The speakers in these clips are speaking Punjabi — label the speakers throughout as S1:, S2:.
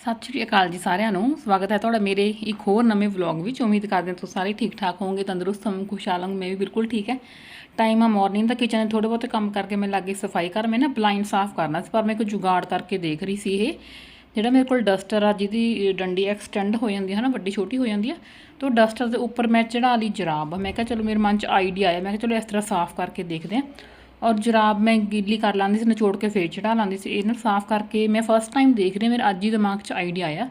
S1: ਸਤਿ ਸ਼੍ਰੀ ਅਕਾਲ ਜੀ ਸਾਰਿਆਂ ਨੂੰ। ਸਵਾਗਤ ਹੈ ਤੁਹਾਡਾ ਮੇਰੇ ਇੱਕ ਹੋਰ ਨਵੇਂ ਵਲੌਗ ਵਿੱਚ। ਉਮੀਦ ਕਰਦੇ ਹਾਂ ਤੁਸੀਂ ਸਾਰੇ ਠੀਕ ਠਾਕ ਹੋਵੋਗੇ, ਤੰਦਰੁਸਤ ਹੋਵੋਗੇ, ਖੁਸ਼ਹਾਲ ਹੋਵੋਗੇ। ਮੈਂ ਵੀ ਬਿਲਕੁਲ ਠੀਕ ਹੈ। ਟਾਈਮ ਆ ਮਾਰਨਿੰਗ ਦਾ ਕਿਚਨ ਦੇ ਥੋੜੇ ਬਹੁਤੇ ਕੰਮ ਕਰਕੇ ਮੈਂ ਲੱਗੀ ਸਫ਼ਾਈ ਕਰ, ਮੈਂ ਨਾ ਬਲਾਈਂਡ ਸਾਫ਼ ਕਰਨਾ ਸੀ, ਪਰ ਮੈਂ ਕੋਈ ਜੁਗਾੜ ਕਰਕੇ ਦੇਖ ਰਹੀ ਸੀ ਇਹ, ਜਿਹੜਾ ਮੇਰੇ ਕੋਲ ਡਸਟਰ ਆ, ਜਿਹਦੀ ਡੰਡੀ ਐਕਸਟੈਂਡ ਹੋ ਜਾਂਦੀ ਹੈ ਨਾ ਵੱਡੀ ਛੋਟੀ ਹੋ ਜਾਂਦੀ ਆ, ਤੇ ਉਹ ਡਸਟਰ ਦੇ ਉੱਪਰ ਮੈਂ ਚੜਾ ਲਈ ਜਰਾਬ ਮੈਂ ਕਿਹਾ, ਚਲੋ, ਮੇਰੇ ਮਨ 'ਚ ਆਈਡੀਆ ਆਇਆ। ਮੈਂ ਕਿਹਾ, ਚਲੋ, ਇਸ ਤਰ੍ਹਾਂ ਸਾਫ਼ ਕਰਕੇ ਦੇਖਦੇ ਹਾਂ। ਔਰ ਜਰਾਬ ਮੈਂ ਗਿੱਲੀ ਕਰ ਲਾਂਦੀ ਸੀ, ਨਿਚੋੜ ਕੇ ਫੇਰ ਚੜਾ ਲਾਂਦੀ ਸੀ। ਇਹਨੂੰ ਸਾਫ਼ ਕਰਕੇ ਮੈਂ ਫਸਟ ਟਾਈਮ ਦੇਖ ਰਹੀ ਮੇਰੇ ਅੱਜ ਹੀ ਦਿਮਾਗ 'ਚ ਆਈਡੀਆ ਆਇਆ।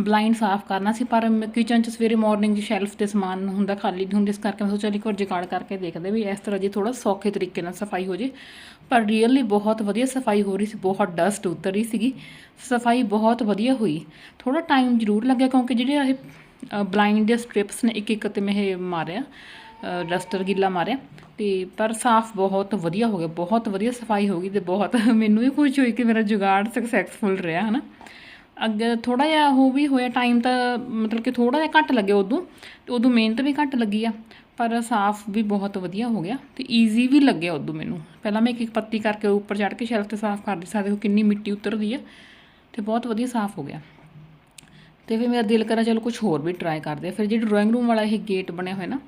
S1: ਬਲਾਈਂਡ ਸਾਫ਼ ਕਰਨਾ ਸੀ, ਪਰ ਕਿਚਨ 'ਚ ਸਵੇਰੇ ਮਾਰਨਿੰਗ ਸ਼ੈਲਫ ਤੇ ਸਮਾਨ ਹੁੰਦਾ ਖਾਲੀ ਨਹੀਂ ਹੁੰਦਾ, ਇਸ ਕਰਕੇ ਮੈਂ ਸੋਚਿਆ ਇੱਕ ਵਾਰ ਜੁਗਾੜ ਕਰਕੇ ਦੇਖਦੇ ਵੀ ਇਸ ਤਰ੍ਹਾਂ ਜੀ ਥੋੜਾ ਸੌਖੇ ਤਰੀਕੇ ਨਾਲ ਸਫ਼ਾਈ ਹੋ ਜੇ। ਪਰ ਰੀਅਲੀ ਬਹੁਤ ਵਧੀਆ ਸਫ਼ਾਈ ਹੋ ਰਹੀ ਸੀ, ਬਹੁਤ ਡਸਟ ਉਤਰ ਰਹੀ ਸੀਗੀ। ਸਫ਼ਾਈ ਬਹੁਤ ਵਧੀਆ ਹੋਈ। ਥੋੜਾ ਟਾਈਮ ਜ਼ਰੂਰ ਲੱਗਿਆ, ਕਿਉਂਕਿ ਜਿਹੜੇ ਇਹ ਬਲਾਈਂਡ ਦੇ ਸਟ੍ਰਿਪਸ ਨੇ ਇੱਕ ਇੱਕ ਤੇ ਮੈਂ ਇਹ ਮਾਰਿਆ ਡਸਟਰ ਗਿੱਲਾ ਮਾਰਿਆ, ਤੇ ਪਰ ਸਾਫ਼ ਬਹੁਤ ਵਧੀਆ ਹੋ ਗਿਆ, ਬਹੁਤ ਵਧੀਆ ਸਫ਼ਾਈ ਹੋ ਗਈ ਤੇ ਬਹੁਤ ਮੈਨੂੰ ਵੀ ਖੁਸ਼ੀ ਹੋਈ ਕਿ ਮੇਰਾ ਜੁਗਾੜ ਸਕਸੈਸਫੁਲ ਰਿਹਾ, ਹਨਾ। ਅੱਗੇ ਥੋੜਾ ਜਿਹਾ ਉਹ ਵੀ ਹੋਇਆ ਟਾਈਮ ਤਾਂ ਮਤਲਬ ਕਿ ਥੋੜਾ ਜਿਹਾ ਘੱਟ ਲੱਗਿਆ ਉਦੋਂ, ਤੇ ਉਦੋਂ ਮਿਹਨਤ ਵੀ ਘੱਟ ਲੱਗੀ ਆ, ਪਰ ਸਾਫ਼ ਵੀ ਬਹੁਤ ਵਧੀਆ ਹੋ ਗਿਆ ਤੇ ਈਜ਼ੀ ਵੀ ਲੱਗਿਆ ਉਦੋਂ ਮੈਨੂੰ। ਪਹਿਲਾਂ ਮੈਂ ਇੱਕ ਇੱਕ ਪੱਤੀ ਕਰਕੇ ਉੱਪਰ ਚੜ੍ਹ ਕੇ ਸ਼ੈਲਫ ਤੇ ਸਾਫ਼ ਕਰਦੀ ਸਕਦੇ ਹੋ ਕਿੰਨੀ ਮਿੱਟੀ ਉਤਰਦੀ ਆ, ਤੇ ਬਹੁਤ ਵਧੀਆ ਸਾਫ਼ ਹੋ ਗਿਆ। ਤੇ ਫਿਰ ਮੇਰਾ ਦਿਲ ਕਰਾ ਚਲੋ ਕੁਝ ਹੋਰ ਵੀ ਟਰਾਈ ਕਰਦੇ ਆ। ਫਿਰ ਜਿਹੜੀ ਡਰਾਇੰਗ ਰੂਮ ਵਾਲਾ ਇਹ ਗੇਟ ਬਣਿਆ ਹੋਇਆ ਨਾ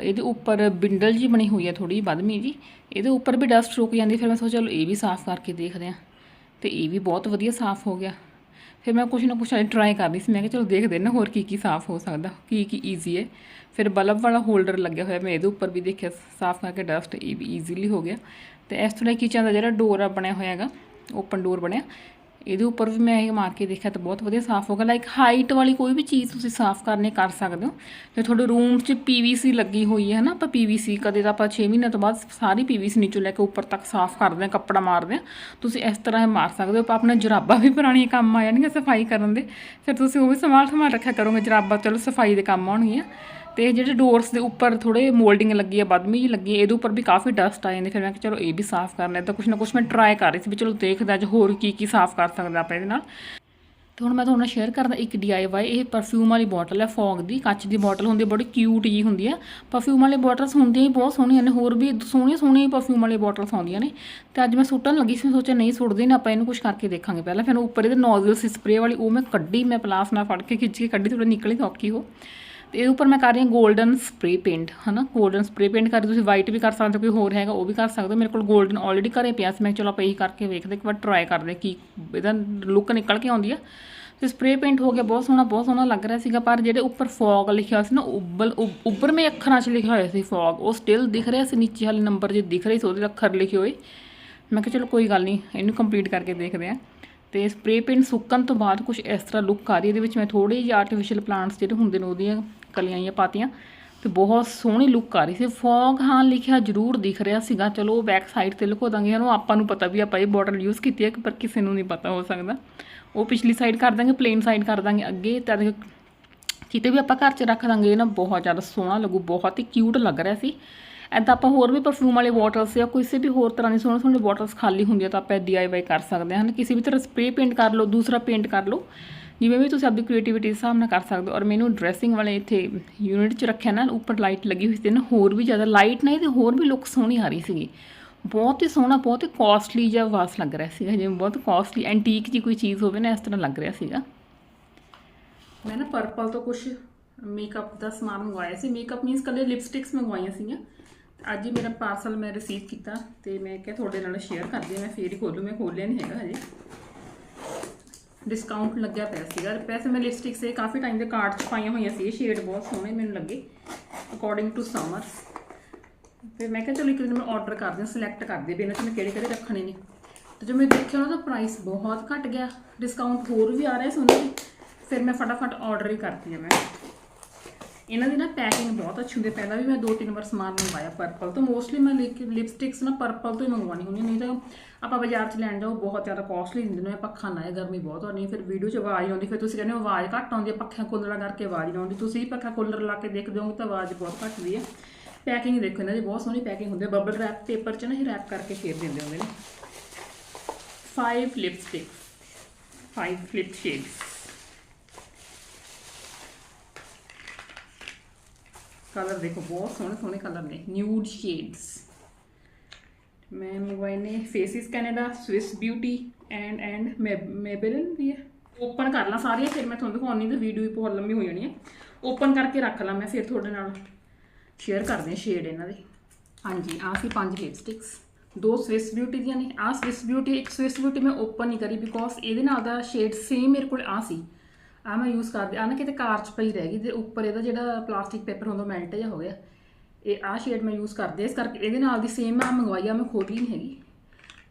S1: ਇਹਦੇ ਉੱਪਰ ਬਿੰਡਲ ਜੀ ਬਣੀ ਹੋਈ ਆ ਥੋੜੀ ਬਦਮੀ ਜੀ, ਇਹਦੇ ਉੱਪਰ ਵੀ ਡਸਟ ਰੁਕ ਜਾਂਦੀ ਫਿਰ ਮੈਂ ਸੋਚਿਆ, ਚਲੋ ਇਹ ਵੀ ਸਾਫ਼ ਕਰਕੇ ਦੇਖਦੇ ਆ। ਤੇ ਇਹ ਵੀ ਬਹੁਤ ਵਧੀਆ ਸਾਫ਼ ਹੋ ਗਿਆ। ਫਿਰ ਮੈਂ ਕੁਛ ਨਾ ਕੁਛ ਟਰਾਈ ਕਰਦੀ ਸੀ। ਮੈਂ ਕਿਹਾ, ਚਲੋ ਦੇਖਦੇ ਨਾ ਹੋਰ ਕੀ ਕੀ ਸਾਫ਼ ਹੋ ਸਕਦਾ ਕੀ ਕੀ ਈਜ਼ੀ ਹੈ। ਫਿਰ ਬਲਬ ਵਾਲਾ ਹੋਲਡਰ ਲੱਗਿਆ ਹੋਇਆ, ਮੈਂ ਇਹਦੇ ਉੱਪਰ ਵੀ ਦੇਖਿਆ, ਸਾਫ਼ ਕਰਕੇ ਡਸਟ ਇਹ ਵੀ ਈਜ਼ੀਲੀ ਹੋ ਗਿਆ। ਤੇ ਇਸ ਤਰ੍ਹਾਂ ਕਿਚਨ ਦਾ ਜਿਹੜਾ ਡੋਰ ਆ ਬਣਿਆ ਹੋਇਆ ਹੈਗਾ ਓਪਨ ਡੋਰ ਬਣਿਆ ਇਹਦੇ ਉੱਪਰ ਵੀ ਮੈਂ ਇਹ ਮਾਰ ਕੇ ਦੇਖਿਆ ਤਾਂ ਬਹੁਤ ਵਧੀਆ ਸਾਫ਼ ਹੋ ਗਿਆ। ਲਾਈਕ ਹਾਈਟ ਵਾਲੀ ਕੋਈ ਵੀ ਚੀਜ਼ ਤੁਸੀਂ ਸਾਫ਼ ਕਰਨੇ ਕਰ ਸਕਦੇ ਹੋ। ਜੇ ਤੁਹਾਡੇ ਰੂਮ 'ਚ ਪੀਵੀਸੀ ਲੱਗੀ ਹੋਈ ਹੈ ਨਾ ਆਪਾਂ ਪੀਵੀਸੀ ਕਦੇ ਤਾਂ ਆਪਾਂ 6 ਮਹੀਨਿਆਂ ਤੋਂ ਬਾਅਦ ਸਾਰੀ ਪੀਵੀਸੀ ਨੀਚੋਂ ਲੈ ਕੇ ਉੱਪਰ ਤੱਕ ਸਾਫ਼ ਕਰਦੇ ਹਾਂ, ਕੱਪੜਾ ਮਾਰਦੇ ਹਾਂ। ਤੁਸੀਂ ਇਸ ਤਰ੍ਹਾਂ ਮਾਰ ਸਕਦੇ ਹੋ। ਆਪਾਂ ਆਪਣਾ ਜਰਾਬਾਂ ਵੀ ਪੁਰਾਣੀਆਂ ਕੰਮ ਆ ਜਾਣਗੀਆਂ ਸਫ਼ਾਈ ਕਰਨ ਦੇ। ਫਿਰ ਤੁਸੀਂ ਉਹ ਵੀ ਸੰਭਾਲ ਸੰਭਾਲ ਰੱਖਿਆ ਕਰੋਗੇ। ਜਰਾਬਾਂ, ਚਲੋ ਸਫ਼ਾਈ ਦੇ ਕੰਮ ਆਉਣਗੀਆਂ। ਤੇ ਜਿਹੜੇ ਡੋਰਸ ਦੇ ਉੱਪਰ ਥੋੜੇ ਮੋਲਡਿੰਗ ਲੱਗੀ ਆ, ਬਦਮੀ ਜਿਹੀ ਲੱਗੀ ਇਹਦੇ ਉੱਪਰ ਵੀ ਕਾਫੀ ਡਸਟ ਆ ਜਾਂਦੀ। ਫਿਰ ਮੈਂ ਕਿਹਾ, ਚਲੋ ਇਹ ਵੀ ਸਾਫ਼ ਕਰਨਾ ਤਾਂ ਕੁਛ ਨਾ ਕੁਛ ਮੈਂ ਟਰਾਈ ਕਰ ਰਹੀ ਸੀ ਵੀ ਚਲੋ ਦੇਖਦਾ ਅੱਜ ਹੋਰ ਕੀ ਕੀ ਸਾਫ਼ ਕਰ ਸਕਦਾ ਆਪਾਂ ਇਹਦੇ ਨਾਲ। ਤੇ ਹੁਣ ਮੈਂ ਤੁਹਾਨੂੰ ਸ਼ੇਅਰ ਕਰਦਾ ਇੱਕ DIY ਇਹ ਪਰਫਿਊਮ ਵਾਲੀ ਬੋਟਲ ਹੈ ਫੌਗ ਦੀ, ਕੱਚ ਦੀ ਬੋਟਲ ਹੁੰਦੀ ਹੈ ਬੜੀ ਕਿਊਟ ਜੀ ਹੁੰਦੀ ਹੈ ਪਰਫਿਊਮ ਵਾਲੀ ਬੋਟਲਸ ਹੁੰਦੀਆਂ ਹੀ ਬਹੁਤ ਸੋਹਣੀਆਂ ਨੇ, ਹੋਰ ਵੀ ਸੋਹਣੀਆਂ ਸੋਹਣੀਆਂ ਪਰਫਿਊਮ ਵਾਲੀ ਬੋਟਲਸ ਆਉਂਦੀਆਂ ਨੇ। ਤੇ ਅੱਜ ਮੈਂ ਸੁੱਟਣ ਲੱਗੀ ਸੀ, ਮੈਂ ਸੋਚਿਆ ਨਹੀਂ ਸੁੱਟਦੇ ਨਾ, ਆਪਾਂ ਇਹਨੂੰ ਕੁਝ ਕਰਕੇ ਦੇਖਾਂਗੇ ਪਹਿਲਾਂ। ਫਿਰ ਉੱਪਰ ਇਹਦੇ ਨੋਜ਼ਲ ਸੀ ਸਪਰੇ ਵਾਲੀ, ਉਹ ਮੈਂ ਕੱਢੀ, ਮੈਂ ਪਲਾਸ ਨਾਲ ਫੜ ਕੇ ਖਿੱਚ ਕੇ ਕੱਢੀ ਥੋੜਾ ਨਿਕਲੀ ਤਾਂ ਔਖੀ ਹੋ। ਤੇ ਇਹਦੇ ਉੱਪਰ ਮੈਂ ਕਰ ਰਹੀ ਹਾਂ 골ਡਨ ਸਪਰੇ ਪੇਂਟ ਹਨਾ 골ਡਨ ਸਪਰੇ ਪੇਂਟ ਕਰ ਤੁਸੀਂ ਵਾਈਟ ਵੀ ਕਰ ਸਕਦੇ ਹੋ, ਕੋਈ ਹੋਰ ਹੈਗਾ, ਉਹ ਵੀ ਕਰ ਸਕਦੇ ਹੋ। ਮੇਰੇ ਕੋਲ 골ਡਨ ਆਲਰੇਡੀ ਘਰੇ ਪਿਆ ਸੀ। ਮੈਂ ਚਲੋ ਆਪਾਂ ਇਹੀ ਕਰਕੇ ਵੇਖਦੇ, ਇੱਕ ਵਾਰ ਟਰਾਈ ਕਰਦੇ ਕੀ ਇਹਦਾ ਲੁੱਕ ਨਿਕਲ ਕੇ ਆਉਂਦੀ ਆ। ਤੇ ਸਪਰੇ ਪੇਂਟ ਹੋ ਗਿਆ, ਬਹੁਤ ਸੋਹਣਾ ਬਹੁਤ ਸੋਹਣਾ ਲੱਗ ਰਿਹਾ ਸੀਗਾ, ਪਰ ਜਿਹੜੇ ਉੱਪਰ ਫੌਗ ਲਿਖਿਆ ਹੋਇਆ ਸੀ ਨਾ, ਉੱਬਲ ਉੱਪਰ ਮੇ ਅੱਖਰਾਂ 'ਚ ਲਿਖਿਆ ਹੋਇਆ ਸੀ ਫੌਗ ਉਹ ਸਟਿਲ ਦਿਖ ਰਿਹਾ ਸੀ, ਨੀਚੇ ਵਾਲੇ ਨੰਬਰ 'ਚ ਦਿਖ ਰਹੀ ਸੀ, ਉਹਦੇ ਅੱਖਰ ਲਿਖੇ ਹੋਏ। ਮੈਂ ਕਿਹਾ ਚਲੋ ਕੋਈ ਗੱਲ ਨਹੀਂ, ਇਹਨੂੰ ਕੰਪਲੀਟ ਕਰਕੇ ਦੇਖਦੇ ਆਂ ਤੇ ਸਪਰੇ ਪੇਂਟ ਸੁੱਕਣ ਤੋਂ ਬਾਅਦ ਕੁਝ ਇਸ ਤਰ੍ਹਾਂ ਲੁੱਕ ਆ ਰਹੀ ਇਹਦੇ ਵਿੱਚ ਮੈਂ ਥੋੜੇ ਜਿਹੇ ਆਰਟੀਫੀਸ਼ੀਅਲ ਪਲਾਂਟਸ ਜਿਹੜੇ ਹੁੰਦੇ ਨੇ, ਉਹਦੀਆਂ ਕਲੀਆਂ ਜਾਂ ਪਾਤੀਆਂ ਤੇ ਬਹੁਤ ਸੋਹਣੀ ਲੁੱਕ ਆ ਰਹੀ ਸੀ। ਫੌਗ ਹਾਂ ਲਿਖਿਆ ਜ਼ਰੂਰ ਦਿਖ ਰਿਹਾ ਸੀਗਾ। ਚਲੋ ਬੈਕ ਸਾਈਡ ਤੇ ਲੁਕੋ ਦਾਂਗੇ ਇਹਨੂੰ ਆਪਾਂ ਨੂੰ ਪਤਾ ਵੀ ਆਪਾਂ ਇਹ ਬੋਟਲ ਯੂਜ਼ ਕੀਤੀ ਹੈ ਪਰ ਕਿਸੇ ਨੂੰ ਨਹੀਂ ਪਤਾ ਹੋ ਸਕਦਾ। ਉਹ ਪਿਛਲੀ ਸਾਈਡ ਕਰ ਦਾਂਗੇ ਪਲੇਨ ਸਾਈਡ ਕਰ ਦਾਂਗੇ ਅੱਗੇ। ਤਾਂ ਕਿਤੇ ਵੀ ਆਪਾਂ ਘਰ 'ਚ ਰੱਖ ਦਾਂਗੇ, ਇਹ ਨਾ ਬਹੁਤ ਜ਼ਿਆਦਾ ਸੋਹਣਾ ਲੱਗੂ, ਬਹੁਤ ਹੀ ਕਿਊਟ ਲੱਗ ਰਿਹਾ ਸੀ। ਐਦਾਂ ਆਪਾਂ ਹੋਰ ਵੀ ਪਰਫਿਊਮ ਵਾਲੇ ਬੋਟਲਸ ਜਾਂ ਕਿਸੇ ਵੀ ਹੋਰ ਤਰ੍ਹਾਂ ਦੀ ਸੋਹਣੇ ਸੋਹਣੇ ਬੋਟਲਸ ਖਾਲੀ ਹੁੰਦੀਆਂ ਤਾਂ ਆਪਾਂ DIY ਕਰ ਸਕਦੇ ਹਾਂ। ਕਿਸੇ ਵੀ ਤਰ੍ਹਾਂ ਸਪਰੇ ਪੇਂਟ ਕਰ ਲਓ, ਦੂਸਰਾ ਪੇਂਟ ਕਰ ਲਓ। ਜਿਵੇਂ ਵੀ ਤੁਸੀਂ ਆਪਣੀ ਕ੍ਰੀਏਟੀਵਿਟੀ ਦੇ ਹਿਸਾਬ ਨਾਲ ਕਰ ਸਕਦੇ ਹੋ ਔਰ ਮੈਨੂੰ ਡਰੈਸਿੰਗ ਵਾਲੇ ਇੱਥੇ ਯੂਨਿਟ 'ਚ ਰੱਖਿਆ ਨਾ, ਉੱਪਰ ਲਾਈਟ ਲੱਗੀ ਹੋਈ ਸੀ ਨਾ ਹੋਰ ਵੀ ਜ਼ਿਆਦਾ ਲਾਈਟ ਨਹੀਂ ਤੇ ਹੋਰ ਵੀ ਲੁੱਕ ਸੋਹਣੀ ਆ ਰਹੀ ਸੀਗੀ। ਬਹੁਤ ਹੀ ਸੋਹਣਾ, ਬਹੁਤ ਹੀ ਕਾਸਟਲੀ ਜਿਹਾ ਵਾਸ ਲੱਗ ਰਿਹਾ ਸੀਗਾ, ਜਿਵੇਂ ਬਹੁਤ ਕਾਸਟਲੀ ਐਂਟੀਕ ਜੀ ਕੋਈ ਚੀਜ਼ ਹੋਵੇ ਨਾ, ਇਸ ਤਰ੍ਹਾਂ ਲੱਗ ਰਿਹਾ ਸੀਗਾ। ਮੈਂ ਨਾ ਪਰਪਲ ਤੋਂ ਕੁਝ ਮੇਕਅਪ ਦਾ ਸਮਾਨ ਮੰਗਵਾਇਆ ਸੀ। ਮੇਕਅਪ ਮੀਨਸ ਕੱਲੇ ਲਿਪਸਟਿਕਸ ਮੰਗਵਾਈਆਂ ਸੀਗੀਆਂ। ਤੇ ਅੱਜ ਹੀ ਮੇਰਾ ਪਾਰਸਲ ਮੈਂ ਰਿਸੀਵ ਕੀਤਾ ਤੇ ਮੈਂ ਕਿਹਾ ਤੁਹਾਡੇ ਨਾਲ ਸ਼ੇਅਰ ਕਰਦੀ ਹਾਂ, ਮੈਂ ਫੇਰ ਹੀ ਖੋਲੂ, ਮੈਂ ਖੋਲਿਆ ਨਹੀਂ ਹੈਗਾ ਹਜੇ। ਡਿਸਕਾਊਂਟ ਲੱਗਿਆ ਪਿਆ ਸੀਗਾ। ਪੈਸੇ ਮੈਂ ਲਿਪਸਟਿਕ ਸੇ ਕਾਫੀ ਟਾਈਮ ਦੇ ਕਾਰਡ 'ਚ ਪਾਈਆਂ ਹੋਈਆਂ ਸੀ, ਇਹ ਸ਼ੇਡ ਬਹੁਤ ਸੋਹਣੇ ਮੈਨੂੰ ਲੱਗੇ ਅਕੋਰਡਿੰਗ ਟੂ ਸਮਰ ਫਿਰ ਮੈਂ ਕਿਹਾ ਚਲੋ ਇੱਕ ਦਿਨ ਮੈਂ ਆਰਡਰ ਕਰਦੇ ਹਾਂ ਸਿਲੈਕਟ ਕਰਦੇ ਵੀ ਇਹਨਾਂ 'ਚ ਮੈਂ ਕਿਹੜੇ ਕਿਹੜੇ ਰੱਖਣੇ ਨੇ। ਤੇ ਜੋ ਮੈਂ ਦੇਖਿਆ ਉਹਦਾ ਪ੍ਰਾਈਸ ਬਹੁਤ ਘਟ ਗਿਆ ਡਿਸਕਾਊਂਟ ਹੋਰ ਵੀ ਆ ਰਿਹਾ ਸੀ ਉਹਨਾਂ ਦੀ, ਫਿਰ ਮੈਂ ਫਟਾਫਟ ਆਰਡਰ ਹੀ ਕਰਤੀ ਹੈ ਮੈਂ। ਇਹਨਾਂ ਦੀ ਨਾ ਪੈਕਿੰਗ ਬਹੁਤ ਅੱਛੀ ਹੁੰਦੀ ਹੈ। ਪਹਿਲਾਂ ਵੀ ਮੈਂ ਦੋ ਤਿੰਨ ਵਾਰ ਸਮਾਨ ਮੰਗਵਾਇਆ ਪਰਪਲ ਤੋਂ। ਮੋਸਟਲੀ ਮੈਂ ਲਿਪਸਟਿਕਸ ਨਾ ਪਰਪਲ ਤੋਂ ਹੀ ਮੰਗਵਾਉਣੀ ਹੁੰਦੀ ਨਹੀਂ ਤਾਂ ਆਪਾਂ ਬਾਜ਼ਾਰ 'ਚ ਲੈਣ ਜਾਓ, ਬਹੁਤ ਜ਼ਿਆਦਾ ਕਾਸਟਲੀ ਦਿੰਦੇ ਨੇ ਪੱਖਾ ਨਾ ਹੈ ਗਰਮੀ ਬਹੁਤ ਹੋਣੀ ਫਿਰ ਵੀਡੀਓ 'ਚ ਆਵਾਜ਼ ਆਉਂਦੀ, ਫਿਰ ਤੁਸੀਂ ਕਹਿੰਦੇ ਹੋ ਆਵਾਜ਼ ਘੱਟ ਆਉਂਦੀ ਹੈ, ਪੱਖਿਆਂ ਕੂਲਰਾਂ ਕਰਕੇ ਆਵਾਜ਼ ਨਹੀਂ ਆਉਂਦੀ। ਤੁਸੀਂ ਪੱਖਾ ਕੂਲਰ ਲਾ ਕੇ ਦੇਖਦੇ ਹੋ ਤਾਂ ਆਵਾਜ਼ ਬਹੁਤ ਘੱਟਦੀ ਹੈ। ਪੈਕਿੰਗ ਦੇਖੋ, ਇਹਨਾਂ ਦੀ ਬਹੁਤ ਸੋਹਣੀ ਪੈਕਿੰਗ ਹੁੰਦੀ ਹੈ। ਬਬਲ ਰੈਪ ਪੇਪਰ 'ਚ ਨਾ ਹੀ ਰੈਪ ਕਰਕੇ ਫੇਰ ਦਿੰਦੇ ਹੁੰਦੇ ਨੇ। 5 ਲਿਪਸਟਿਕਸ 5 ਫਲਿਪ ਸ਼ੇਡਸ ਕਲਰ ਦੇਖੋ, ਬਹੁਤ ਸੋਹਣੇ ਸੋਹਣੇ ਕਲਰ ਨੇ ਨਿਊਡ ਸ਼ੇਡਸ ਮੈਂ ਮੰਗਵਾਏ ਨੇ faces Canada Swiss beauty and and Maybelline ਵੀ ਹੈ। ਓਪਨ ਕਰ ਲਾਂ ਸਾਰੀਆਂ, ਫਿਰ ਮੈਂ ਤੁਹਾਨੂੰ ਦਿਖਾਉਣੀ ਤੇ ਵੀਡੀਓ ਵੀ ਬਹੁਤ ਲੰਮੀ ਹੋ ਜਾਣੀ ਹੈ। ਓਪਨ ਕਰਕੇ ਰੱਖ ਲਾਂ ਮੈਂ ਫਿਰ ਤੁਹਾਡੇ ਨਾਲ ਸ਼ੇਅਰ ਕਰਦੇ ਹਾਂ ਸ਼ੇਡ ਇਹਨਾਂ ਦੇ। ਹਾਂਜੀ, ਆਹ ਸੀ ਪੰਜ ਲਿਪਸਟਿਕਸ ਦੋ ਸਵਿਸ ਬਿਊਟੀ ਦੀਆਂ ਨੇ, ਆਹ ਸਵਿਸ ਬਿਊਟੀ ਇੱਕ ਸਵਿਸ ਬਿਊਟੀ ਮੈਂ ਓਪਨ ਨਹੀਂ ਕਰੀ ਬਿਕੋਜ਼ ਇਹਦੇ ਨਾਲ ਦਾ ਸ਼ੇਡ ਸੇਮ ਮੇਰੇ ਕੋਲ ਆ ਸੀ। ਆ ਮੈਂ ਯੂਜ਼ ਕਰਦੀ ਆ ਨਾ ਕਿਤੇ ਕਾਰ ਚ ਪਈ ਰਹਿ ਗਈ ਤੇ ਉੱਪਰ ਇਹਦਾ ਜਿਹੜਾ ਪਲਾਸਟਿਕ ਪੇਪਰ ਹੁੰਦਾ ਮੈਲਟ ਜਿਹਾ ਹੋ ਗਿਆ। ਇਹ ਆਹ ਸ਼ੇਡ ਮੈਂ ਯੂਜ਼ ਕਰਦੀ ਇਸ ਕਰਕੇ ਇਹਦੇ ਨਾਲ ਦੀ ਸੇਮ ਆ ਮੰਗਵਾਈ ਆ, ਮੈਂ ਖੋਲੀ ਨਹੀਂ ਹੈਗੀ।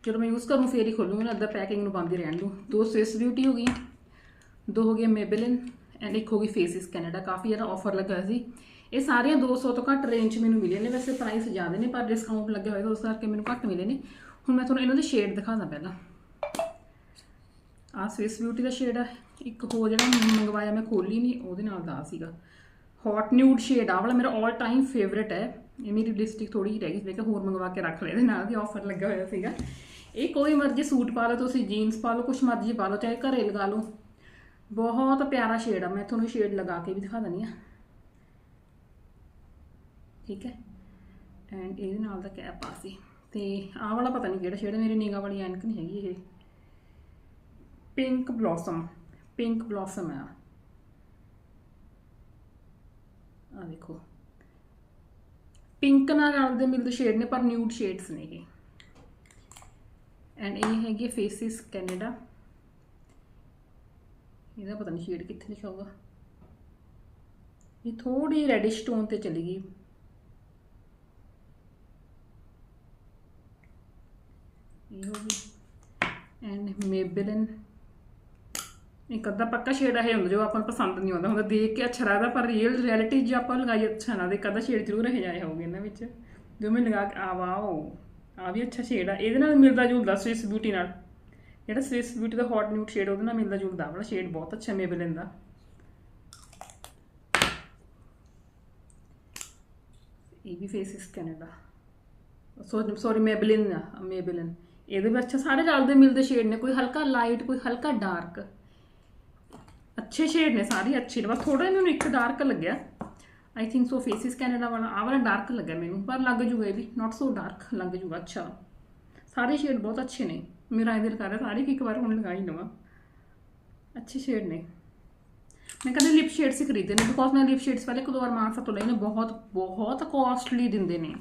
S1: ਜਦੋਂ ਮੈਂ ਯੂਜ਼ ਕਰੂੰ, ਫੇਰ ਹੀ ਖੋਲੂੰਗੀ ਨਾ ਅੱਧਾ ਪੈਕਿੰਗ ਨੂੰ ਬੰਦ ਹੀ ਰਹਿਣ ਦੂੰ। ਦੋ ਸਵਿਸ ਬਿਊਟੀ ਹੋ ਗਈ ਦੋ ਹੋ ਗਏ ਮੇਬਲਿਨ ਐਂਡ ਇੱਕ ਹੋ ਗਈ ਫੇਸਿਸ ਕੈਨੇਡਾ ਕਾਫੀ ਜ਼ਿਆਦਾ ਆਫਰ ਲੱਗਾ ਸੀ। ਇਹ ਸਾਰੀਆਂ 200 ਤੋਂ ਘੱਟ ਰੇਂਜ 'ਚ ਮੈਨੂੰ ਮਿਲੇ ਨੇ, ਵੈਸੇ ਪ੍ਰਾਈਸ ਜ਼ਿਆਦਾ ਨੇ, ਪਰ ਡਿਸਕਾਊਂਟ ਲੱਗਿਆ ਹੋਇਆ, ਤਾਂ ਉਸ ਕਰਕੇ ਮੈਨੂੰ ਘੱਟ ਮਿਲੇ ਨੇ। ਹੁਣ ਮੈਂ ਤੁਹਾਨੂੰ ਇਹਨਾਂ ਦੇ ਸ਼ੇਡ ਦਿਖਾਉਂਦਾ ਪਹਿਲਾਂ। ਆਹ ਸਵਿਸ ਬਿਊਟੀ ਦਾ ਸ਼ੇਡ ਆ। ਇੱਕ ਹੋਰ ਜਿਹੜਾ ਮੰਗਵਾਇਆ, ਮੈਂ ਖੋਲੀ ਨਹੀਂ ਉਹਦੇ ਨਾਲ ਦਾ ਸੀਗਾ। ਹੌਟ ਨਿਊਡ ਸ਼ੇਡ ਆ, ਵਾਲਾ ਮੇਰਾ 올 ਟਾਈਮ ਫੇਵਰਿਟ ਹੈ। ਇਹ ਮੇਰੀ ਲਿਪਸਟਿਕ ਥੋੜੀ ਜਿਹੀ ਰਹਿ ਗਈ ਸੀ, ਮੈਂ ਕਿਹਾ ਹੋਰ ਮੰਗਵਾ ਕੇ ਰੱਖ ਲੈ ਇਹਦੇ ਨਾਲ ਦੀ ਆਫਰ ਲੱਗਾ ਹੋਇਆ ਸੀਗਾ। ਇਹ ਕੋਈ ਮਰਜ਼ੀ ਸੂਟ ਪਾ ਲਓ ਤੁਸੀਂ ਜੀਨਸ ਪਾ ਲਓ, ਕੁਛ ਮਰਜ਼ੀ ਪਾ ਲਓ, ਚਾਹੇ ਘਰੇ ਲਗਾ ਲਓ। ਬਹੁਤ ਪਿਆਰਾ ਸ਼ੇਡ ਆ, ਮੈਂ ਤੁਹਾਨੂੰ ਸ਼ੇਡ ਲਗਾ ਕੇ ਵੀ ਦਿਖਾ ਦਿੰਦੀ ਆ ਠੀਕ ਹੈ? ਐਂਡ ਇਹਦੇ ਨਾਲ ਦਾ ਕੈਪ ਆ ਸੀ। ਤੇ ਆਹ ਵਾਲਾ ਪਤਾ ਨਹੀਂ ਕਿਹੜਾ ਸ਼ੇਡ ਮੇਰੀ ਨਿਗਾ ਵਾਲੀ ਐਨਕ ਨਹੀਂ ਹੈਗੀ ਇਹ। ਪਿੰਕ ਬਲੌਸਮ ਪਿੰਕ ਬਲੌਸਮ ਆ ਆ ਦੇਖੋ। ਪਿੰਕ ਨਾਲ ਰਲਦੇ ਮਿਲਦੇ ਸ਼ੇਡ ਨੇ, ਪਰ ਨਿਊਡ ਸ਼ੇਡਸ ਨੇ ਇਹ। ਐਂਡ ਇਹ ਹੈਗੀ ਫੇਸਿਸ ਕੈਨੇਡਾ ਇਹਦਾ ਪਤਾ ਨਹੀਂ ਸ਼ੇਡ ਕਿੱਥੇ ਲਿਖਿਆ ਹੋਊਗਾ। ਇਹ ਥੋੜੀ ਰੈਡਿਸ਼ ਟੋਨ ਤੇ ਚਲੀ ਗਈ। ਇਹ ਹੋ ਗਈ। ਐਂਡ ਮੇਬੇਲਿਨ ਇੱਕ ਅੱਧਾ ਪੱਕਾ ਸ਼ੇਡ ਇਹ ਹੁੰਦਾ, ਜੋ ਆਪਾਂ ਨੂੰ ਪਸੰਦ ਨਹੀਂ ਆਉਂਦਾ ਹੁੰਦਾ, ਦੇਖ ਕੇ ਅੱਛਾ ਲੱਗਦਾ, ਪਰ ਰੀਅਲ ਰਿਐਲਿਟੀ ਜੇ ਆਪਾਂ ਲਗਾਈ ਅੱਛਾ ਨਾ ਦੇ ਕਦਾ ਸ਼ੇਡ ਜ਼ਰੂਰ ਰਹਿ ਜਾਏ ਹੋਗੇ ਇਹਨਾਂ ਵਿੱਚ। ਜੋ ਮੈਂ ਲਗਾ ਕੇ ਆ ਵਾਓ ਆ ਵੀ ਅੱਛਾ ਸ਼ੇਡ ਆ। ਇਹਦੇ ਨਾਲ ਮਿਲਦਾ ਜੁਲਦਾ ਸਵਿਸ ਬਿਊਟੀ ਨਾਲ। ਜਿਹੜਾ ਸਵਿਸ ਬਿਊਟੀ ਦਾ ਹੌਟ ਨਿਊਟ ਸ਼ੇਡ ਉਹਦੇ ਨਾਲ ਮਿਲਦਾ ਜੁਲਦਾ ਵਾਲਾ ਸ਼ੇਡ ਬਹੁਤ ਅੱਛਾ ਮੇਬਲਿਨ ਦਾ। ਇਹ ਵੀ faces Canada sorry sorry Maybelline ਆ ਮੇਬਲਿਨ ਇਹਦੇ ਵਿੱਚ ਅੱਛਾ, ਸਾਰੇ ਰਲਦੇ ਮਿਲਦੇ ਸ਼ੇਡ ਨੇ, ਕੋਈ ਹਲਕਾ ਲਾਈਟ ਕੋਈ ਹਲਕਾ ਡਾਰਕ ਅੱਛੇ ਸ਼ੇਡ ਨੇ ਸਾਰੇ ਅੱਛੇ ਨੇ, ਬਸ ਥੋੜਾ ਮੈਨੂੰ ਇੱਕ ਡਾਰਕ ਲੱਗਿਆ। I think so faces Canada ਵਾਲਾ ਆ ਵਾਲਾ ਡਾਰਕ ਲੱਗਿਆ ਮੈਨੂੰ, ਪਰ ਲੱਗ ਜੂਗਾ ਇਹ ਵੀ ਨਾਟ ਸੋ ਡਾਰਕ ਲੱਗ ਜੂਗਾ, ਅੱਛਾ। ਸਾਰੇ ਸ਼ੇਡ ਬਹੁਤ ਅੱਛੇ ਨੇ, ਮੇਰਾ ਇਹ ਕਰ ਰਿਹਾ ਸਾਰੇ ਇੱਕ ਵਾਰ ਹੁਣ ਲਗਾ ਹੀ ਲਵਾਂ। ਅੱਛੇ ਸ਼ੇਡ ਨੇ। ਮੈਂ ਕਦੇ ਲਿਪ ਸ਼ੇਡਸ ਹੀ ਖਰੀਦੇ ਨੇ ਬਿਕੋਜ਼ ਮੈਂ ਲਿਪ ਸ਼ੇਡਸ ਪਹਿਲੇ ਇੱਕ ਦੋ ਵਾਰ ਮਾਨਸਾ ਤੋਂ ਲਏ ਨੇ, ਬਹੁਤ ਬਹੁਤ ਕਾਸਟਲੀ ਦਿੰਦੇ ਨੇ।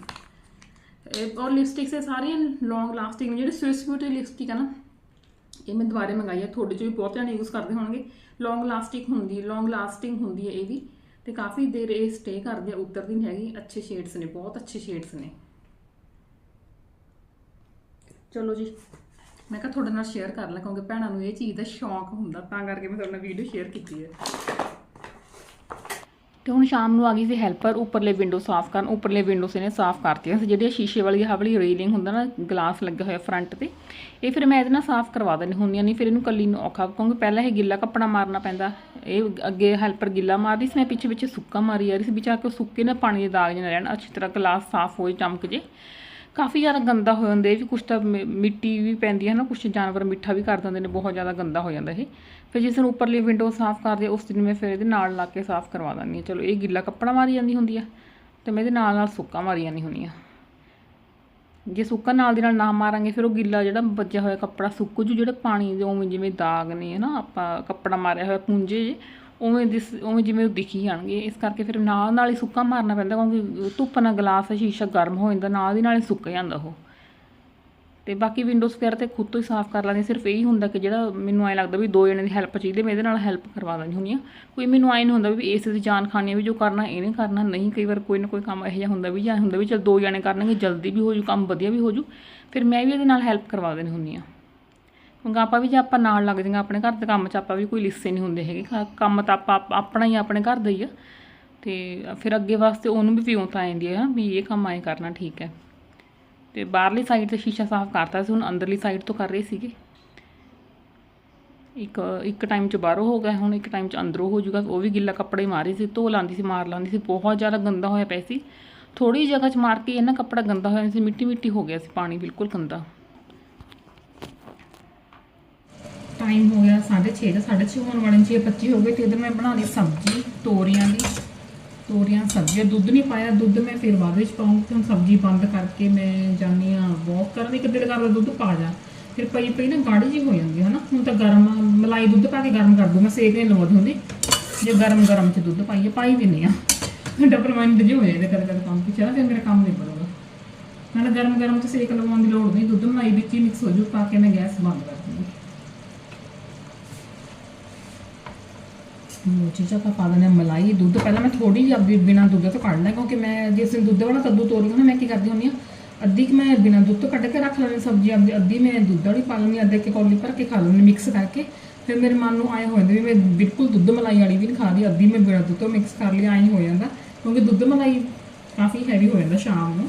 S1: ਔਰ ਲਿਪਸਟਿਕਸ ਇਹ ਸਾਰੀਆਂ ਲੌਂਗ ਲਾਸਟਿੰਗ ਜਿਹੜੇ ਸਵਿਸ ਬਿਊਟੀ ਲਿਪਸਟਿਕ ਆ ਨਾ ਇਹ ਮੈਂ ਦੁਬਾਰੇ ਮੰਗਾਈ ਹੈ ਤੁਹਾਡੇ ਚੋਂ ਵੀ ਬਹੁਤ ਜਣੇ ਯੂਜ਼ ਕਰਦੇ ਹੋਣਗੇ। ਲੌਂਗ ਲਾਸਟਿਕ ਹੁੰਦੀ ਲੌਂਗ ਲਾਸਟਿੰਗ ਹੁੰਦੀ ਹੈ ਇਹ ਵੀ। ਤੇ ਕਾਫੀ ਦੇਰ ਇਹ ਸਟੇ ਕਰਦੇ ਆ ਉਤਰਦੀ ਨਹੀਂ ਹੈਗੀ। ਅੱਛੇ ਸ਼ੇਡਸ ਨੇ, ਬਹੁਤ ਅੱਛੇ ਸ਼ੇਡਸ ਨੇ। ਚਲੋ ਜੀ, ਮੈਂ ਕਿਹਾ ਤੁਹਾਡੇ ਨਾਲ ਸ਼ੇਅਰ ਕਰ ਲਾਂ, ਕਿਉਂਕਿ ਭੈਣਾਂ ਨੂੰ ਇਹ ਚੀਜ਼ ਦਾ ਸ਼ੌਂਕ ਹੁੰਦਾ, ਤਾਂ ਕਰਕੇ ਮੈਂ ਤੁਹਾਡੇ ਨਾਲ ਵੀਡੀਓ ਸ਼ੇਅਰ ਕੀਤੀ ਹੈ। ਤੇ ਹੁਣ ਸ਼ਾਮ ਨੂੰ ਆ ਗਈ ਸੀ ਹੈਲਪਰ, ਉੱਪਰਲੇ ਵਿੰਡੋ ਸਾਫ਼ ਕਰਨ, ਉੱਪਰਲੇ ਵਿੰਡੋਸ ਇਹਨੇ ਸਾਫ਼ ਕਰਤੀਆਂ ਸੀ। ਜਿਹੜੀ ਸ਼ੀਸ਼ੇ ਵਾਲੀ ਆਹ ਰੇਲਿੰਗ ਹੁੰਦਾ ਨਾ ਗਲਾਸ ਲੱਗਿਆ ਹੋਇਆ ਫਰੰਟ ਤੇ, ਇਹ ਫਿਰ ਮੈਂ ਇਹਦੇ ਨਾਲ ਸਾਫ਼ ਕਰਵਾ ਦਿੰਦੀ ਹੁੰਦੀਆਂ ਨਹੀਂ ਫਿਰ ਇਹਨੂੰ ਕੱਲੀ ਨੂੰ ਔਖਾ, ਕਿਉਂਕਿ ਪਹਿਲਾਂ ਇਹ ਗਿੱਲਾ ਕੱਪੜਾ ਮਾਰਨਾ ਪੈਂਦਾ। ਇਹ ਅੱਗੇ ਹੈਲਪਰ ਗਿੱਲਾ ਮਾਰਦੀ ਸੀ, ਮੈਂ ਪਿੱਛੇ ਪਿੱਛੇ ਸੁੱਕਾ ਮਾਰੀ ਜਾ ਰਹੀ ਸੀ ਵਿਚਾਰ ਕੇ ਸੁੱਕੇ ਨਾ ਪਾਣੀ ਦੇ ਦਾਗ ਨਾ ਰਹਿਣ, ਅੱਛੀ ਤਰ੍ਹਾਂ ਗਲਾਸ ਸਾਫ਼ ਹੋਏ, ਚਮਕ ਜੇ। ਕਾਫੀ ਜ਼ਿਆਦਾ ਗੰਦਾ ਹੋ ਜਾਂਦਾ ਇਹ ਵੀ, ਕੁਛ ਤਾਂ ਮਿੱਟੀ ਵੀ ਪੈਂਦੀ ਹੈ ਨਾ, ਕੁਛ ਜਾਨਵਰ ਮਿੱਠਾ ਵੀ ਕਰ ਦਿੰਦੇ ਨੇ, ਬਹੁਤ ਜ਼ਿਆਦਾ ਗੰਦਾ ਹੋ ਜਾਂਦਾ ਇਹ। ਫਿਰ ਜਿਸ ਦਿਨ ਉੱਪਰਲੀ ਵਿੰਡੋ ਸਾਫ਼ ਕਰਦੇ ਉਸ ਦਿਨ ਮੈਂ ਫਿਰ ਇਹਦੇ ਨਾਲ ਲਾ ਕੇ ਸਾਫ਼ ਕਰਵਾ ਦਿੰਦੀ ਹਾਂ। ਚਲੋ, ਇਹ ਗਿੱਲਾ ਕੱਪੜਾ ਮਾਰੀ ਜਾਂਦੀ ਹੁੰਦੀ ਆ ਤੇ ਮੈਂ ਇਹਦੇ ਨਾਲ ਨਾਲ ਸੁੱਕਾ ਮਾਰੀ ਜਾਂਦੀ ਹੁੰਦੀ ਆ ਜੇ ਸੁੱਕਾ ਨਾਲ ਦੀ ਨਾਲ ਨਾ ਮਾਰਾਂਗੇ, ਫਿਰ ਉਹ ਗਿੱਲਾ ਜਿਹੜਾ ਵੱਜਿਆ ਹੋਇਆ ਕੱਪੜਾ ਸੁੱਕ ਜੂ, ਜਿਹੜਾ ਪਾਣੀ ਦੇ ਉਵੇਂ ਜਿਵੇਂ ਦਾਗ ਨੇ, ਹਨਾ, ਆਪਾਂ ਕੱਪੜਾ ਮਾਰਿਆ ਹੋਇਆ ਪੁੰਜੇ ਉਵੇਂ ਦਿਸ, ਉਵੇਂ ਜਿਵੇਂ ਉਹ ਦਿਖੀ ਜਾਣਗੇ। ਇਸ ਕਰਕੇ ਫਿਰ ਨਾਲ ਨਾਲ ਹੀ ਸੁੱਕਾ ਮਾਰਨਾ ਪੈਂਦਾ, ਕਿਉਂਕਿ ਧੁੱਪ ਨਾਲ ਗਲਾਸ ਸ਼ੀਸ਼ਾ ਗਰਮ ਹੋ ਜਾਂਦਾ, ਨਾਲ ਦੀ ਨਾਲ ਹੀ ਸੁੱਕ ਜਾਂਦਾ ਉਹ। ਤੇ ਬਾਕੀ ਵਿੰਡੋਜ਼ ਵਗੈਰਾ ਤੇ ਖੁਦ ਤੋਂ ਹੀ ਸਾਫ਼ ਕਰ ਲੈਂਦੀ ਸਿਰਫ ਇਹੀ ਹੁੰਦਾ ਕਿ ਜਿਹੜਾ ਮੈਨੂੰ ਐ ਲੱਗਦਾ ਵੀ ਦੋ ਜਣੇ ਦੀ ਹੈਲਪ ਚਾਹੀਦੀ ਮੈਂ ਇਹਦੇ ਨਾਲ ਹੈਲਪ ਕਰਵਾ ਦਿੰਦੀ ਹੁੰਦੀ ਆ ਕੋਈ ਮੈਨੂੰ ਐ ਨਹੀਂ ਹੁੰਦਾ ਵੀ ਇਸ ਦੀ ਜਾਨ ਖਾਣੀ ਵੀ ਜੋ ਕਰਨਾ ਇਹਨੇ ਕਰਨਾ, ਨਹੀਂ, ਕਈ ਵਾਰ ਕੋਈ ਨਾ ਕੋਈ ਕੰਮ ਇਹੋ ਜਿਹਾ ਹੁੰਦਾ ਵੀ ਜਾਂ ਹੁੰਦਾ ਵੀ ਚਲ ਦੋ ਜਣੇ ਕਰਨਗੇ, ਜਲਦੀ ਵੀ ਹੋ ਜੂ, ਕੰਮ ਵਧੀਆ ਵੀ ਹੋ ਜੂ, ਫਿਰ ਮੈਂ ਵੀ ਇਹਦੇ ਨਾਲ ਹੈਲਪ ਕਰਵਾ ਦੇਣੀ ਹੁੰਦੀ ਆ ਕਿਉਂਕਿ ਆਪਾਂ ਵੀ ਜੇ ਆਪਾਂ ਨਾਲ ਲੱਗ ਜਾਂਗੇ, ਆਪਣੇ ਘਰ ਦੇ ਕੰਮ 'ਚ ਆਪਾਂ ਵੀ ਕੋਈ ਲਿੱਸੇ ਨਹੀਂ ਹੁੰਦੇ ਹੈਗੇ। ਕੰਮ ਤਾਂ ਆਪਾਂ, ਆਪ- ਆਪਣਾ ਹੀ ਆਪਣੇ ਘਰ ਦਾ ਹੀ ਆ। ਤੇ ਫਿਰ ਅੱਗੇ ਵਾਸਤੇ ਉਹਨੂੰ ਵੀ ਵਿਉਂਤ ਆ ਜਾਂਦੀ ਹੈ ਵੀ ਇਹ ਕੰਮ ਐਂ ਕਰਨਾ ਠੀਕ ਹੈ। ਤੇ ਬਾਹਰਲੀ ਸਾਈਡ ਤੇ ਸ਼ੀਸ਼ਾ ਸਾਫ਼ ਕਰਤਾ ਸੀ, ਹੁਣ ਅੰਦਰਲੀ ਸਾਈਡ ਤੋਂ ਕਰ ਰਹੇ ਸੀਗੇ। ਇੱਕ ਇੱਕ ਟਾਈਮ 'ਚ ਬਾਹਰੋਂ ਹੋ ਗਿਆ, ਹੁਣ ਇੱਕ ਟਾਈਮ 'ਚ ਅੰਦਰੋਂ ਹੋ ਜਾਊਗਾ, ਉਹ ਵੀ ਗਿੱਲਾ ਕੱਪੜਾ ਹੀ ਮਾਰੀ ਸੀ ਧੋ ਲਾਂਦੀ ਸੀ, ਮਾਰ ਲਾਂਦੀ ਸੀ, ਬਹੁਤ ਜ਼ਿਆਦਾ ਗੰਦਾ ਹੋਇਆ ਪਿਆ ਸੀ। ਥੋੜੀ ਜਗ੍ਹਾ 'ਚ ਮਾਰ ਕੇ ਇਹ ਨਾ ਕੱਪੜਾ ਗੰਦਾ ਹੋਇਆ ਸੀ, ਮਿੱਟੀ ਮਿੱਟੀ ਹੋ ਗਿਆ ਸੀ, ਪਾਣੀ ਬਿਲਕੁਲ ਗੰਦਾ। ਟਾਈਮ ਹੋ ਗਿਆ 6:30 ਦਾ 6:30 ਹੋਣ ਵਾਲੇ 6:25 ਹੋ ਗਏ, ਤੇ ਇਧਰ ਮੈਂ ਬਣਾ ਲਈ ਸਬਜ਼ੀ ਤੋਰੀਆਂ ਦੀ। ਤੋਰੀਆਂ ਸਬਜ਼ੀ ਦੁੱਧ ਨਹੀਂ ਪਾਇਆ। ਦੁੱਧ ਮੈਂ ਫਿਰ ਬਾਅਦ ਵਿੱਚ ਪਾਉਂਗੀ ਹੁਣ ਸਬਜ਼ੀ ਬੰਦ ਕਰਕੇ ਮੈਂ ਜਾਨੀ ਆ ਵਾਕ ਕਰਨ। ਇੱਕ ਦਿਲ ਕਰਦਾ ਦੁੱਧ ਪਾ ਜਾ। ਫਿਰ ਪਈ ਪਈ ਨਾ ਗਾੜੀ ਜੀ ਹੋ ਜਾਂਦੀ ਹੈ ਨਾ ਹੁਣ ਤਾਂ ਗਰਮ, ਮਲਾਈ ਦੁੱਧ ਪਾ ਕੇ ਗਰਮ ਕਰ ਦੂੰ ਮੈਂ, ਸੇਕ ਨਹੀਂ ਲਵਾਉਂਦੀ ਹੁੰਦੀ ਜੇ ਗਰਮ ਗਰਮ ਚ ਦੁੱਧ ਪਾਈਏ ਪਾਈ ਦਿੰਦੇ ਆ ਡਬਲ ਮਾਈਂਡ ਜੇ ਹੋ ਜਾਂਦੇ ਕਦੇ ਕਦੇ ਕੰਮ ਪਿੱਛੇ ਨਾ ਫਿਰ ਮੇਰਾ ਕੰਮ ਨਹੀਂ ਬਣੂਗਾ ਨਾਲੇ ਗਰਮ ਗਰਮ ਚ ਸੇਕ ਲਵਾਉਣ ਦੀ ਲੋੜ ਨਹੀਂ, ਦੁੱਧ ਮਲਾਈ ਵਿੱਚ ਹੀ ਮਿਕਸ ਹੋ ਜੂ, ਪਾ ਕੇ ਮੈਂ ਗੈਸ ਬੰਦ ਕਰ ਦੂੰਗੀ ਉਹ ਚੀਜ਼ਾਂ ਆਪਾਂ ਪਾ ਦਿੰਦੇ ਹਾਂ, ਮਲਾਈ, ਦੁੱਧ। ਪਹਿਲਾਂ ਮੈਂ ਥੋੜੀ ਜਿਹੀ ਅੱਧੀ ਬਿਨਾ ਦੁੱਧ ਤੋਂ ਕੱਢਣਾ ਕਿਉਂਕਿ ਮੈਂ ਜਿਸ ਦਿਨ ਦੁੱਧ ਵਾਲਾ ਕੱਦੂ ਤੋਰੀ ਨਾ, ਮੈਂ ਕੀ ਕਰਦੀ ਹੁੰਦੀ ਆ ਅੱਧੀ ਕਿ ਮੈਂ ਬਿਨਾ ਦੁੱਧ ਤੋਂ ਕੱਢ ਕੇ ਰੱਖ ਲੈਣੀ ਸਬਜ਼ੀ ਆਪਦੀ ਅੱਧੀ ਮੈਂ ਦੁੱਧ ਵਾਲੀ ਪਾ ਲੈਣੀ ਅੱਧੇ ਕੇ ਕੌਲੀ ਭਰ ਕੇ ਖਾ ਲੈਣੀ ਮਿਕਸ ਕਰਕੇ। ਫਿਰ ਮੇਰੇ ਮਨ ਨੂੰ ਆਏ ਹੋ ਜਾਂਦਾ ਵੀ ਮੈਂ ਬਿਲਕੁਲ ਦੁੱਧ ਮਲਾਈ ਵਾਲੀ ਵੀ ਨਹੀਂ ਖਾ ਰਹੀ, ਅੱਧੀ ਮੈਂ ਬਿਨਾ ਦੁੱਧ ਤੋਂ ਮਿਕਸ ਕਰ ਲਈ ਆਈ ਹੋ ਜਾਂਦਾ। ਕਿਉਂਕਿ ਦੁੱਧ ਮਲਾਈ ਕਾਫੀ ਹੈਵੀ ਹੋ ਜਾਂਦਾ ਸ਼ਾਮ ਨੂੰ।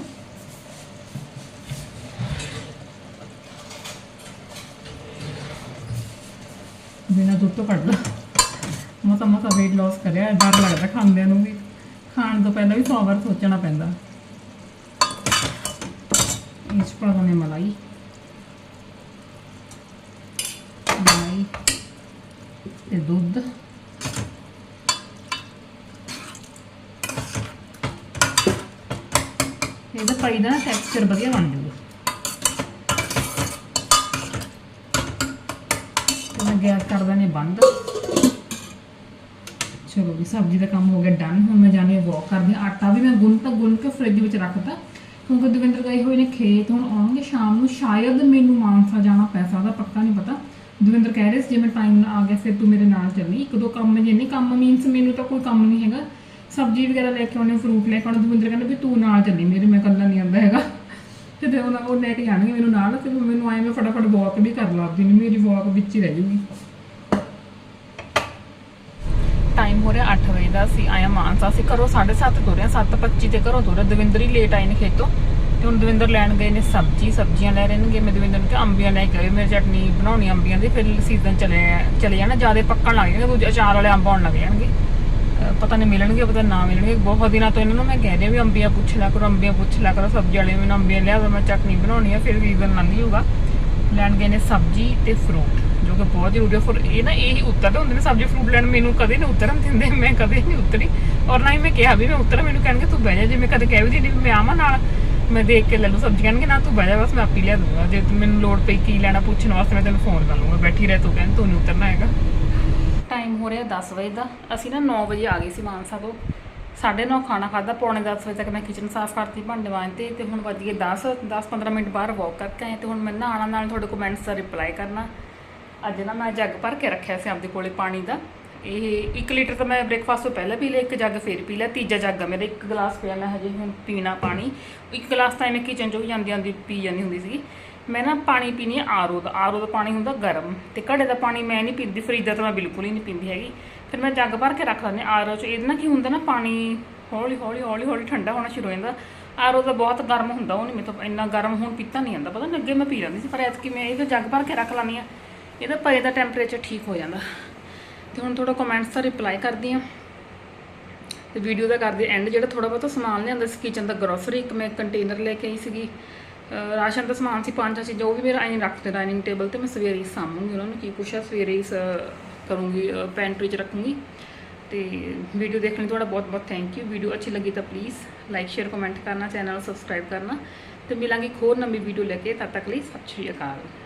S1: ਬਿਨਾ ਦੁੱਧ ਤੋਂ ਕੱਢ ਲਾ। ਮਸਾ ਮਸਾ weight loss ਕਰਿਆ, ਡਰ ਲੱਗਦਾ ਖਾਂਦਿਆਂ ਨੂੰ ਵੀ। ਖਾਣ ਤੋਂ ਪਹਿਲਾਂ ਵੀ 100 ਵਾਰ ਸੋਚਣਾ ਪੈਂਦਾ। ਇਸ ਪਾ ਦਨੇ ਮਲਾਈ। ਮਲਾਈ ਤੇ ਦੁੱਧ। ਇਹਦਾ ਪਾਈ ਟੈਕਸਚਰ ਵਧੀਆ ਬਣ ਜੂਗਾ। ਤੇ ਮੈਂ ਗੈਸ ਕਰ ਦਨੇ ਬੰਦ। ਚਲੋ ਵੀ ਸਬਜ਼ੀ ਦਾ ਕੰਮ ਹੋ ਗਿਆ ਡਨ ਹੁਣ ਮੈਂ ਜਾਣੀ ਵਾਕ ਕਰਦੀ ਹਾਂ। ਆਟਾ ਵੀ ਮੈਂ ਗੁੰਨ ਤਾਂ, ਗੁੰਨ ਕੇ ਫ੍ਰਿਜ ਵਿੱਚ ਰੱਖਤਾ। ਕਿਉਂਕਿ ਦਵਿੰਦਰ ਗਏ ਹੋਏ ਨੇ ਖੇਤ, ਹੁਣ ਆਉਣਗੇ ਸ਼ਾਮ ਨੂੰ, ਸ਼ਾਇਦ ਮੈਨੂੰ ਮਾਨਸਾ ਜਾਣਾ ਪੈ ਸਕਦਾ, ਪੱਕਾ ਨਹੀਂ ਪਤਾ। ਦਵਿੰਦਰ ਕਹਿ ਰਹੇ ਸੀ, ਜੇ ਮੈਂ ਟਾਈਮ ਨਾਲ ਆ ਗਿਆ, ਫਿਰ ਤੂੰ ਮੇਰੇ ਨਾਲ ਚੱਲੀ। ਇੱਕ ਦੋ ਕੰਮ ਜੇ ਨਹੀਂ ਕੰਮ ਮੀਨਸ ਮੈਨੂੰ ਤਾਂ ਕੋਈ ਕੰਮ ਨਹੀਂ ਹੈਗਾ। ਸਬਜ਼ੀ ਵਗੈਰਾ ਲੈ ਕੇ ਆਉਣੇ ਫਰੂਟ ਲੈ ਕੇ ਆਉਣੇ ਦਵਿੰਦਰ ਕਹਿੰਦਾ ਵੀ ਤੂੰ ਨਾਲ ਚੱਲੀ, ਮੇਰੇ ਮੈਂ ਇਕੱਲਾ ਨਹੀਂ ਆਉਂਦਾ ਹੈਗਾ। ਤੇ ਫਿਰ ਉਹਨਾਂ, ਉਹ ਲੈ ਕੇ ਜਾਣਗੇ ਮੈਨੂੰ ਨਾਲ, ਤੇ ਫਿਰ ਮੈਨੂੰ ਆਏ ਮੈਂ ਫਟਾਫਟ ਵਾਕ ਵੀ ਕਰ ਲਾਂਦੀ ਨਹੀਂ ਮੇਰੀ ਵਾਕ ਵਿੱਚ ਹੀ ਰਹਿ ਜੂਗੀ। ਟਾਈਮ ਹੋ ਰਿਹਾ 8 ਵਜੇ ਦਾ। ਅਸੀਂ ਆਇਆ ਮਾਨਸਾ। ਅਸੀਂ ਘਰੋਂ 7:30 ਤੁਰੇ 7:25 ਤੇ ਘਰੋਂ ਤੁਰਿਆ ਦਵਿੰਦਰ ਹੀ ਲੇਟ ਆਏ ਨੇ ਖੇਤੋਂ। ਤੇ ਹੁਣ ਦਵਿੰਦਰ ਲੈਣ ਗਏ ਨੇ ਸਬਜ਼ੀ। ਸਬਜ਼ੀਆਂ ਲੈ ਰਹਿਣਗੇ ਮੈਂ ਦਵਿੰਦਰ ਨੂੰ ਕਿ ਅੰਬੀਆਂ ਲੈ ਕੇ ਆਏ ਮੇਰੇ ਚਟਨੀ ਬਣਾਉਣੀ ਅੰਬੀਆਂ ਦੀ। ਫਿਰ ਸੀਜ਼ਨ ਚਲੇ ਚਲੇ ਜਾਣਾ। ਜ਼ਿਆਦਾ ਪੱਕਣ ਲੱਗ ਜਾਣਗੇ। ਦੂਜੇ ਅਚਾਰ ਵਾਲੇ ਅੰਬ ਆਉਣ ਲੱਗ ਜਾਣਗੇ। ਪਤਾ ਨਹੀਂ ਮਿਲਣਗੇ, ਪਤਾ ਨਾ ਮਿਲਣਗੇ। ਬਹੁਤ ਦਿਨਾਂ ਤੋਂ ਇਹਨਾਂ ਨੂੰ ਮੈਂ ਕਹਿ ਰਹੀ ਵੀ ਅੰਬੀਆਂ ਪੁੱਛ ਲਿਆ ਕਰੋ, ਅੰਬੀਆਂ ਪੁੱਛ ਲਿਆ ਕਰੋ। ਸਬਜ਼ੀ ਵਾਲੇ ਮੈਨੂੰ ਅੰਬੀਆਂ ਲਿਆ ਦੋ, ਮੈਂ ਚਟਨੀ ਬਣਾਉਣੀ ਆ। ਫਿਰ ਸੀਜ਼ਨ ਲੰਘ ਜਾਊਗਾ। ਲੈਣ ਗਏ ਨੇ ਸਬਜ਼ੀ ਤੇ ਫਰੂਟ ਜੋ ਬਹੁਤ ਜ਼ਰੂਰੀ ਹੈ ਫਿਰ ਇਹ ਨਾ, ਇਹ ਉਤਰਦੇ ਹੁੰਦੇ ਨੇ, ਸਬਜ਼ੀ ਫਰੂਟ ਲੈਣ ਮੈਨੂੰ ਕਦੇ ਨਹੀਂ ਉਤਰਨ ਦਿੰਦੇ, ਮੈਂ ਕਦੇ ਨਹੀਂ ਉਤਰੀ। ਔਰ ਨਾ ਹੀ ਮੈਂ ਕਿਹਾ ਵੀ ਮੈਂ ਉਤਰਾਂ, ਮੈਨੂੰ ਕਹਿਣਗੇ ਤੂੰ ਬਹਿ ਜਾ, ਜੇ ਮੈਂ ਕਦੇ ਕਹਿ ਵੀ ਦਿੰਦੀ ਮੈਂ ਆਵਾਂ ਨਾਲ, ਮੈਂ ਦੇਖ ਕੇ ਲੈ ਲੂ ਸਬਜ਼ੀ, ਕਹਿਣਗੇ ਨਾ ਤੂੰ ਬਹਿ ਜਾ, ਬਸ ਮੈਂ ਆਪੀ ਲਿਆ ਦੂੰਗਾ ਜੇ ਤੂੰ ਮੈਨੂੰ ਲੋੜ ਪਈ ਕੀ ਲੈਣਾ ਪੁੱਛਣ ਵਾਸਤੇ, ਮੈਂ ਤੈਨੂੰ ਫੋਨ ਕਰ ਲੂੰਗਾ ਬੈਠੀ ਰਹਿ ਤੂੰ ਕਹਿੰਦੀ ਤੂੰ ਨਹੀਂ ਉਤਰਨਾ ਹੈਗਾ। ਟਾਈਮ ਹੋ ਰਿਹਾ 10 ਵਜੇ ਦਾ। ਅਸੀਂ ਨਾ 9 ਵਜੇ ਆ ਗਏ ਸੀ ਮਾਨਸਾ ਤੋਂ। 9:30 ਖਾਣਾ ਖਾਦਾ ਪੌਣੇ 10 ਵਜੇ ਤੱਕ ਮੈਂ ਕਿਚਨ ਸਾਫ਼ ਕਰਤੀ, ਭਾਂਡੇ ਮਾਂਜਤੇ ਤੇ ਹੁਣ ਵੱਜ ਗਏ 10 10-15 ਮਿੰਟ ਬਾਹਰ ਵਾਕ ਕਰਕੇ ਆਏ ਤੇ ਹੁਣ ਮੈਂ ਨਹਾਉਣਾ ਨਾਲ ਤੁਹਾਡੇ ਕਮੈਂਟਸ ਦਾ ਰਿਪਲਾਈ ਕਰਨਾ। ਅੱਜ ਨਾ ਮੈਂ ਜੱਗ ਭਰ ਕੇ ਰੱਖਿਆ ਸੀ ਆਪਦੇ ਕੋਲੇ ਪਾਣੀ ਦਾ। ਇਹ 1 ਲੀਟਰ ਤਾਂ ਮੈਂ ਬ੍ਰੇਕਫਾਸਟ ਤੋਂ ਪਹਿਲਾਂ ਪੀ ਲਿਆ, ਇੱਕ ਜੱਗ ਫੇਰ ਪੀ ਲਿਆ, ਤੀਜਾ ਜੱਗ ਆ ਮੇਰਾ, ਇੱਕ ਗਲਾਸ ਪਿਆ ਮੈਂ ਹਜੇ ਹੁਣ ਪੀਣਾ ਪਾਣੀ। ਇੱਕ ਗਲਾਸ ਤਾਂ ਮੈਂ ਕਿਚਨ ਚੋਂ ਹੀ ਜਾਂਦੀ ਜਾਂਦੀ ਪੀ ਜਾਂਦੀ ਹੁੰਦੀ ਸੀ ਮੈਂ ਨਾ ਪਾਣੀ ਪੀਣੀ ਆ ਆਰੋ ਦਾ ਆਰੋ ਦਾ ਪਾਣੀ ਹੁੰਦਾ ਗਰਮ ਤੇ ਘੜੇ ਦਾ ਪਾਣੀ ਮੈਂ ਨਹੀਂ ਪੀਂਦੀ ਫਰਿੱਜ ਦਾ ਤਾਂ ਮੈਂ ਬਿਲਕੁਲ ਹੀ ਨਹੀਂ ਪੀਂਦੀ ਹੈਗੀ। ਫਿਰ ਮੈਂ ਜੱਗ ਭਰ ਕੇ ਰੱਖ ਲੈਂਦੀ ਆਰੋ ਚ, ਇਹਦੇ ਨਾਲ ਕੀ ਹੁੰਦਾ ਨਾ ਪਾਣੀ ਹੌਲੀ ਹੌਲੀ ਹੌਲੀ ਹੌਲੀ ਠੰਡਾ ਹੋਣਾ ਸ਼ੁਰੂ ਹੋ ਜਾਂਦਾ। ਆਰੋ ਦਾ ਬਹੁਤ ਗਰਮ ਹੁੰਦਾ, ਉਹ ਨਹੀਂ ਮੈਨੂੰ ਇੰਨਾ ਗਰਮ ਹੁਣ ਪੀਤਾ ਨਹੀਂ ਜਾਂਦਾ, ਪਤਾ ਨਹੀਂ ਅੱਗੇ ਮੈਂ ਪੀ ਲੈਂਦੀ ਸੀ, ਪਰ ਐਤਕੀ ਮੈਂ ਇਹ ਜੱਗ ਭਰ ਕੇ ਰੱਖ ਲੈਂਦੀ ਆ ਇਹਦਾ ਪਏ ਦਾ ਟੈਂਪਰੇਚਰ ਠੀਕ ਹੋ ਜਾਂਦਾ। ਤੇ ਹੁਣ ਥੋੜਾ ਕਮੈਂਟਸ ਦਾ ਰਿਪਲਾਈ ਕਰਦੀ ਆ ਤੇ ਵੀਡੀਓ ਦਾ ਕਰਦੇ ਐਂਡ ਜਿਹੜਾ ਥੋੜਾ ਬਹੁਤਾ ਸਮਾਨ ਲਿਆਂਦਾ ਸੀ ਕਿਚਨ ਦਾ ਗਰੋਸਰੀ ਇੱਕ ਮੈਂ ਕੰਟੇਨਰ ਲੈ ਕੇ ਆਈ ਸੀਗੀ। ਰਾਸ਼ਨ ਦਾ ਸਮਾਨ ਸੀ ਪੰਜ ਛੇ ਚੀਜ਼ਾਂ, ਉਹ ਵੀ ਮੇਰਾ ਐਂ ਰੱਖਤੇ ਡਾਈਨਿੰਗ ਟੇਬਲ ਤੇ, ਮੈਂ ਸਵੇਰੇ ਹੀ ਸਾਂਭੂਗੀ ਉਹਨਾਂ ਨੂੰ, ਕੀ ਕੁਛ ਆ ਸਵੇਰੇ ਹੀ ਸ- ਕਰੂੰਗੀ ਪੈਂਟਰੀ 'ਚ ਰੱਖੂੰਗੀ। ਤੇ ਵੀਡੀਓ ਦੇਖਣ ਲਈ ਤੁਹਾਡਾ ਬਹੁਤ ਬਹੁਤ ਥੈਂਕ ਯੂ ਵੀਡੀਓ ਅੱਛੀ ਲੱਗੀ ਤਾਂ ਪਲੀਜ਼ ਲਾਈਕ ਸ਼ੇਅਰ ਕਮੈਂਟ ਕਰਨਾ ਚੈਨਲ ਨੂੰ ਸਬਸਕ੍ਰਾਈਬ ਕਰਨਾ। ਤੇ ਮਿਲਾਂਗੇ ਇੱਕ ਹੋਰ ਨਵੀਂ ਵੀਡੀਓ ਲੈ ਕੇ। ਤਦ ਤੱਕ ਲਈ ਸਤਿ ਸ਼੍ਰੀ ਅਕਾਲ।